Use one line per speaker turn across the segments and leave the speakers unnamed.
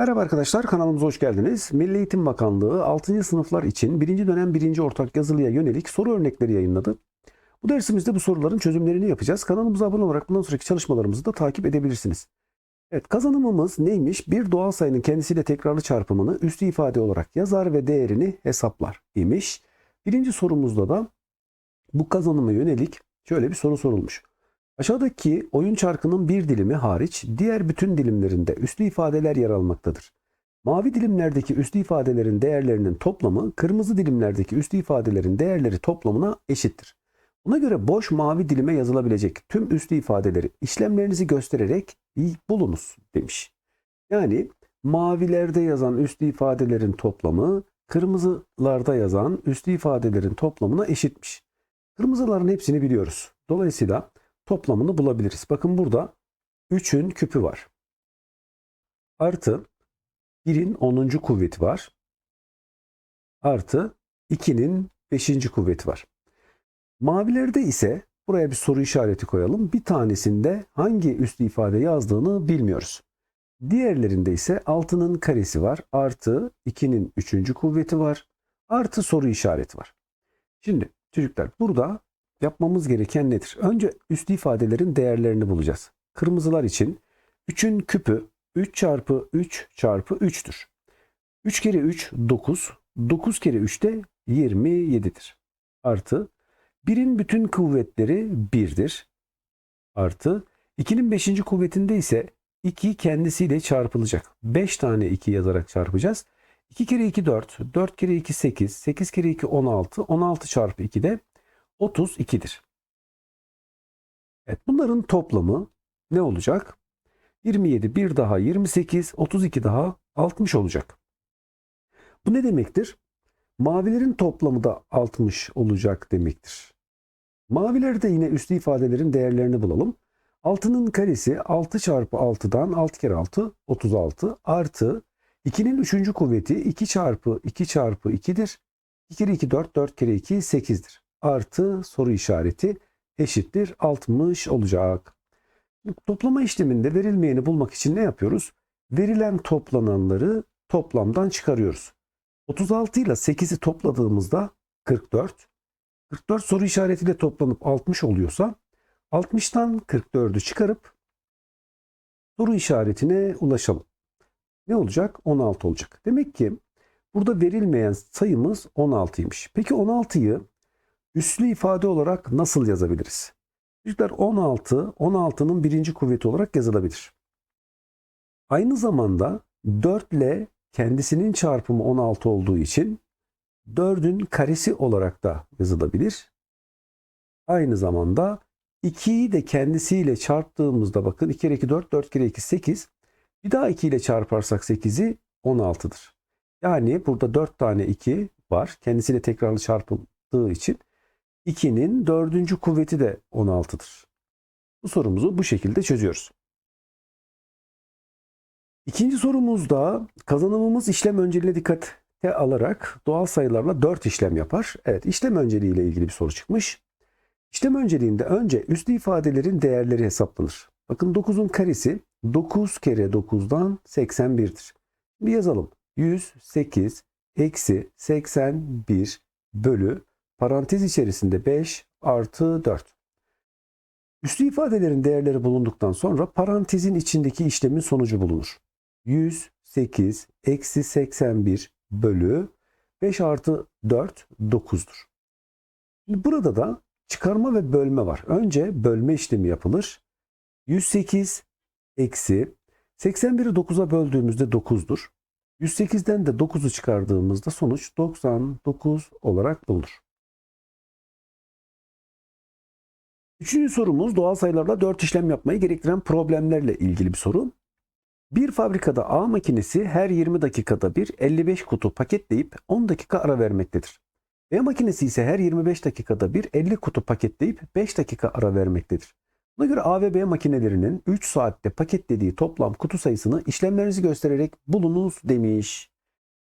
Merhaba arkadaşlar kanalımıza hoş geldiniz. Milli Eğitim Bakanlığı 6. sınıflar için 1. dönem 1. ortak yazılıya yönelik soru örnekleri yayınladı. Bu dersimizde bu soruların çözümlerini yapacağız. Kanalımıza abone olarak bundan sonraki çalışmalarımızı da takip edebilirsiniz. Evet kazanımımız neymiş? Bir doğal sayının kendisiyle tekrarlı çarpımını üstü ifade olarak yazar ve değerini hesaplar imiş. Birinci sorumuzda da bu kazanıma yönelik şöyle bir soru sorulmuş. Aşağıdaki oyun çarkının bir dilimi hariç diğer bütün dilimlerinde üslü ifadeler yer almaktadır. Mavi dilimlerdeki üslü ifadelerin değerlerinin toplamı kırmızı dilimlerdeki üslü ifadelerin değerleri toplamına eşittir. Buna göre boş mavi dilime yazılabilecek tüm üslü ifadeleri işlemlerinizi göstererek bulunuz demiş. Yani mavilerde yazan üslü ifadelerin toplamı kırmızılarda yazan üslü ifadelerin toplamına eşitmiş. Kırmızıların hepsini biliyoruz. Dolayısıyla toplamını bulabiliriz. Bakın burada 3'ün küpü var. Artı 1'in 10. kuvveti var. Artı 2'nin 5. kuvveti var. Mavilerde ise buraya bir soru işareti koyalım. Bir tanesinde hangi üslü ifade yazdığını bilmiyoruz. Diğerlerinde ise 6'nın karesi var. Artı 2'nin 3. kuvveti var. Artı soru işareti var. Şimdi çocuklar burada yapmamız gereken nedir? Önce üslü ifadelerin değerlerini bulacağız. Kırmızılar için 3'ün küpü 3 çarpı 3 çarpı 3'tür. 3 kere 3 9. 9 kere 3 de 27'dir. Artı 1'in bütün kuvvetleri 1'dir. Artı 2'nin 5. kuvvetinde ise 2 kendisiyle çarpılacak. 5 tane 2 yazarak çarpacağız. 2 kere 2 4, 4 kere 2 8, 8 kere 2 16, 16 çarpı 2 de 32'dir. Evet bunların toplamı ne olacak? 27 bir daha 28, 32 daha 60 olacak. Bu ne demektir? Mavilerin toplamı da 60 olacak demektir. Mavilerde yine üslü ifadelerin değerlerini bulalım. 6'nın karesi 6 çarpı 6'dan 6 kere 6 36 artı 2'nin 3. kuvveti 2 çarpı 2 çarpı 2'dir. 2 kere 2 4 4 kere 2 8'dir artı soru işareti eşittir 60 olacak. Toplama işleminde verilmeyeni bulmak için ne yapıyoruz? Verilen toplananları toplamdan çıkarıyoruz. 36 ile 8'i topladığımızda 44. 44 soru işaretiyle toplanıp 60 oluyorsa 60'tan 44'ü çıkarıp soru işaretine ulaşalım. Ne olacak? 16 olacak. Demek ki burada verilmeyen sayımız 16'ymış. Peki 16'yı Üslü ifade olarak nasıl yazabiliriz? Çocuklar 16, 16'nın birinci kuvveti olarak yazılabilir. Aynı zamanda 4 ile kendisinin çarpımı 16 olduğu için 4'ün karesi olarak da yazılabilir. Aynı zamanda 2'yi de kendisiyle çarptığımızda bakın 2 kere 2 4, 4 kere 2 8. Bir daha 2 ile çarparsak 8'i 16'dır. Yani burada 4 tane 2 var. Kendisiyle tekrarlı çarpıldığı için 2'nin dördüncü kuvveti de 16'dır. Bu sorumuzu bu şekilde çözüyoruz. İkinci sorumuzda kazanımımız işlem önceliğine dikkate alarak doğal sayılarla 4 işlem yapar. Evet işlem önceliği ile ilgili bir soru çıkmış. İşlem önceliğinde önce üslü ifadelerin değerleri hesaplanır. Bakın 9'un karesi 9 kere 9'dan 81'dir. Bir yazalım. 108 eksi 81 bölü Parantez içerisinde 5 artı 4. Üslü ifadelerin değerleri bulunduktan sonra parantezin içindeki işlemin sonucu bulunur. 108 eksi 81 bölü 5 artı 4 9'dur. Şimdi burada da çıkarma ve bölme var. Önce bölme işlemi yapılır. 108 eksi 81'i 9'a böldüğümüzde 9'dur. 108'den de 9'u çıkardığımızda sonuç 99 olarak bulunur. Üçüncü sorumuz doğal sayılarla 4 işlem yapmayı gerektiren problemlerle ilgili bir soru. Bir fabrikada A makinesi her 20 dakikada bir 55 kutu paketleyip 10 dakika ara vermektedir. B makinesi ise her 25 dakikada bir 50 kutu paketleyip 5 dakika ara vermektedir. Buna göre A ve B makinelerinin 3 saatte paketlediği toplam kutu sayısını işlemlerinizi göstererek bulunuz demiş.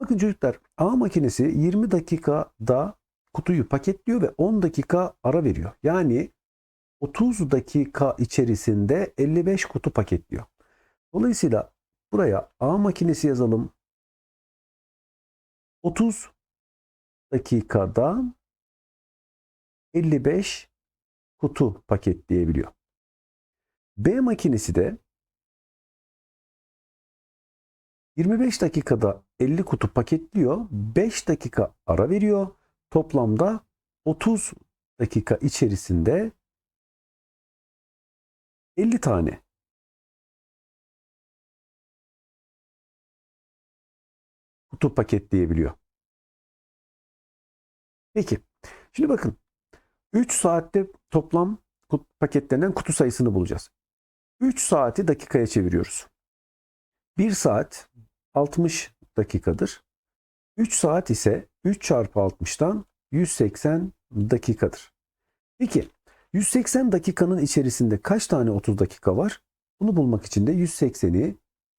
Bakın çocuklar A makinesi 20 dakikada kutuyu paketliyor ve 10 dakika ara veriyor. Yani 30 dakika içerisinde 55 kutu paketliyor. Dolayısıyla Buraya A makinesi yazalım. 30 dakikada 55 kutu paketleyebiliyor. B makinesi de 25 dakikada 50 kutu paketliyor. 5 dakika ara veriyor. Toplamda 30 dakika içerisinde 50 tane kutu paketleyebiliyor. Peki. Şimdi bakın. 3 saatte toplam kut- paketlenen kutu sayısını bulacağız. 3 saati dakikaya çeviriyoruz. 1 saat 60 dakikadır. 3 saat ise 3 çarpı 60'tan 180 dakikadır. Peki 180 dakikanın içerisinde kaç tane 30 dakika var? Bunu bulmak için de 180'i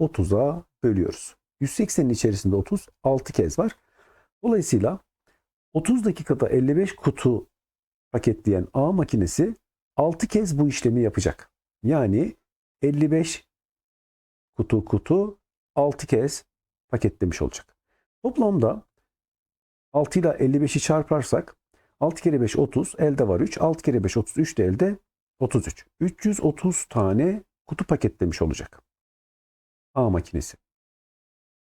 30'a bölüyoruz. 180'in içerisinde 30 6 kez var. Dolayısıyla 30 dakikada 55 kutu paketleyen A makinesi 6 kez bu işlemi yapacak. Yani 55 kutu kutu 6 kez paketlemiş olacak. Toplamda 6 ile 55'i çarparsak 6 kere 5 30 elde var 3 6 kere 5 33 de elde 33. 330 tane kutu paketlemiş olacak. A makinesi.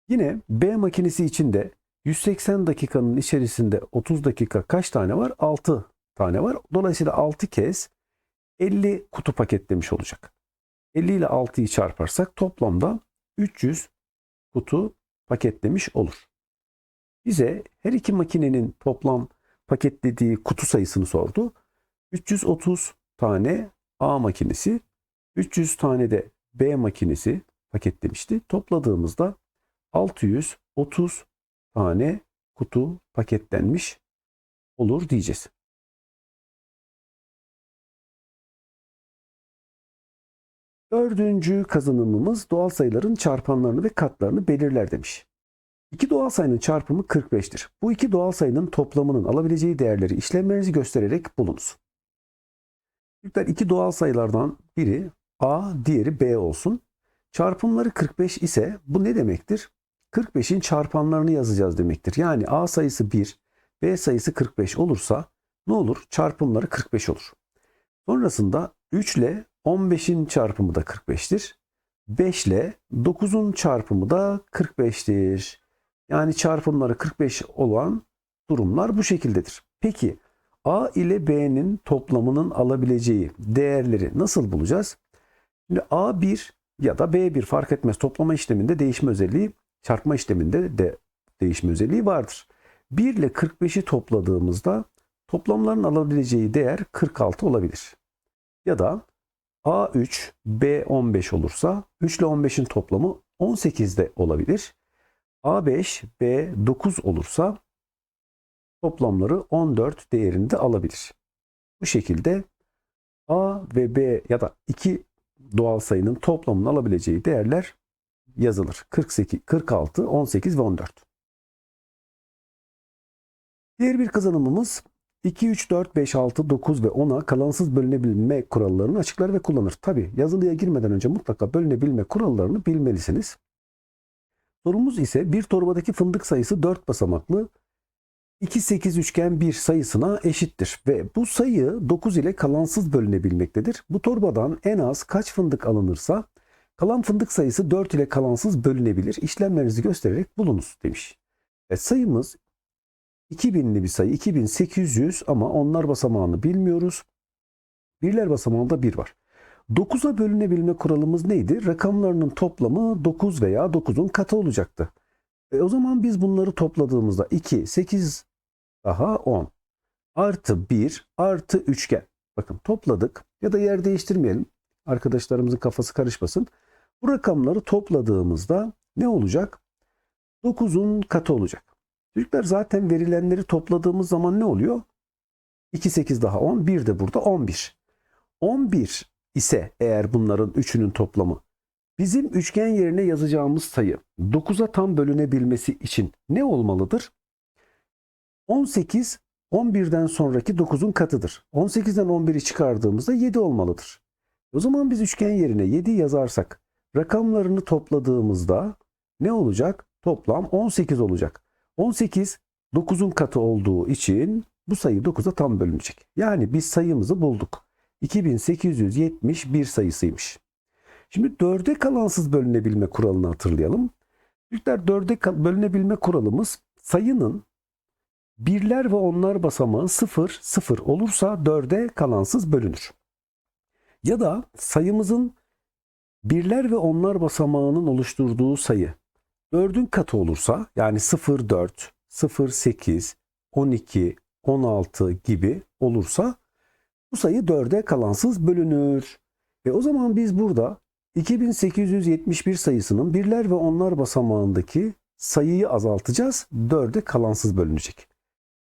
Yine B makinesi için de 180 dakikanın içerisinde 30 dakika kaç tane var? 6 tane var. Dolayısıyla 6 kez 50 kutu paketlemiş olacak. 50 ile 6'yı çarparsak toplamda 300 kutu paketlemiş olur. Bize her iki makinenin toplam paketlediği kutu sayısını sordu. 330 tane A makinesi, 300 tane de B makinesi paketlemişti. Topladığımızda 630 tane kutu paketlenmiş olur diyeceğiz. Dördüncü kazanımımız doğal sayıların çarpanlarını ve katlarını belirler demiş. İki doğal sayının çarpımı 45'tir. Bu iki doğal sayının toplamının alabileceği değerleri işlemlerinizi göstererek bulunuz. Çocuklar iki doğal sayılardan biri A, diğeri B olsun. Çarpımları 45 ise bu ne demektir? 45'in çarpanlarını yazacağız demektir. Yani A sayısı 1, B sayısı 45 olursa ne olur? Çarpımları 45 olur. Sonrasında 3 ile 15'in çarpımı da 45'tir. 5 ile 9'un çarpımı da 45'tir. Yani çarpımları 45 olan durumlar bu şekildedir. Peki A ile B'nin toplamının alabileceği değerleri nasıl bulacağız? Şimdi A1 ya da B1 fark etmez toplama işleminde değişme özelliği, çarpma işleminde de değişme özelliği vardır. 1 ile 45'i topladığımızda toplamların alabileceği değer 46 olabilir. Ya da A3, B15 olursa 3 ile 15'in toplamı 18 de olabilir. A5, B9 olursa toplamları 14 değerinde alabilir. Bu şekilde A ve B ya da iki doğal sayının toplamını alabileceği değerler yazılır. 48, 46, 18 ve 14. Diğer bir kazanımımız 2, 3, 4, 5, 6, 9 ve 10'a kalansız bölünebilme kurallarını açıklar ve kullanır. Tabi yazılıya girmeden önce mutlaka bölünebilme kurallarını bilmelisiniz. Sorumuz ise bir torbadaki fındık sayısı 4 basamaklı 2, 8 üçgen bir sayısına eşittir. Ve bu sayı 9 ile kalansız bölünebilmektedir. Bu torbadan en az kaç fındık alınırsa kalan fındık sayısı 4 ile kalansız bölünebilir. İşlemlerinizi göstererek bulunuz demiş. Ve sayımız 2000'li bir sayı 2800 ama onlar basamağını bilmiyoruz. Birler basamağında 1 var. 9'a bölünebilme kuralımız neydi? Rakamlarının toplamı 9 veya 9'un katı olacaktı. E o zaman biz bunları topladığımızda 2, 8 daha 10 artı 1 artı üçgen. Bakın topladık ya da yer değiştirmeyelim. Arkadaşlarımızın kafası karışmasın. Bu rakamları topladığımızda ne olacak? 9'un katı olacak. Çocuklar zaten verilenleri topladığımız zaman ne oluyor? 2, 8 daha 10, 1 de burada 11. 11 ise eğer bunların üçünün toplamı bizim üçgen yerine yazacağımız sayı 9'a tam bölünebilmesi için ne olmalıdır? 18 11'den sonraki 9'un katıdır. 18'den 11'i çıkardığımızda 7 olmalıdır. O zaman biz üçgen yerine 7 yazarsak rakamlarını topladığımızda ne olacak? Toplam 18 olacak. 18 9'un katı olduğu için bu sayı 9'a tam bölünecek. Yani biz sayımızı bulduk. 2871 sayısıymış. Şimdi 4'e kalansız bölünebilme kuralını hatırlayalım. Çocuklar 4'e kal- bölünebilme kuralımız sayının birler ve onlar basamağı 0 0 olursa 4'e kalansız bölünür. Ya da sayımızın birler ve onlar basamağının oluşturduğu sayı 4'ün katı olursa yani 0 4, 0 8, 12, 16 gibi olursa bu sayı 4'e kalansız bölünür. E o zaman biz burada 2871 sayısının birler ve onlar basamağındaki sayıyı azaltacağız. 4'e kalansız bölünecek.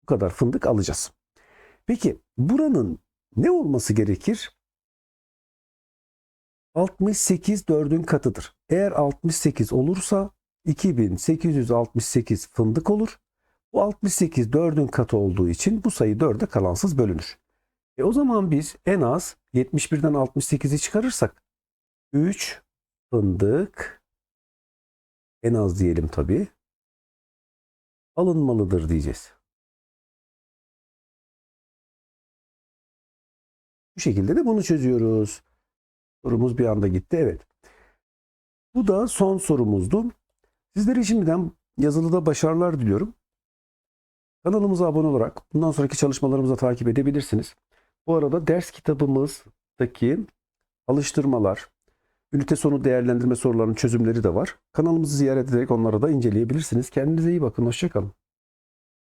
Bu kadar fındık alacağız. Peki buranın ne olması gerekir? 68 4'ün katıdır. Eğer 68 olursa 2868 fındık olur. Bu 68 4'ün katı olduğu için bu sayı 4'e kalansız bölünür. E o zaman biz en az 71'den 68'i çıkarırsak 3 fındık en az diyelim tabii alınmalıdır diyeceğiz. Bu şekilde de bunu çözüyoruz. Sorumuz bir anda gitti. Evet. Bu da son sorumuzdu. Sizlere şimdiden yazılıda başarılar diliyorum. Kanalımıza abone olarak bundan sonraki çalışmalarımızı takip edebilirsiniz. Bu arada ders kitabımızdaki alıştırmalar, ünite sonu değerlendirme sorularının çözümleri de var. Kanalımızı ziyaret ederek onları da inceleyebilirsiniz. Kendinize iyi bakın. Hoşçakalın.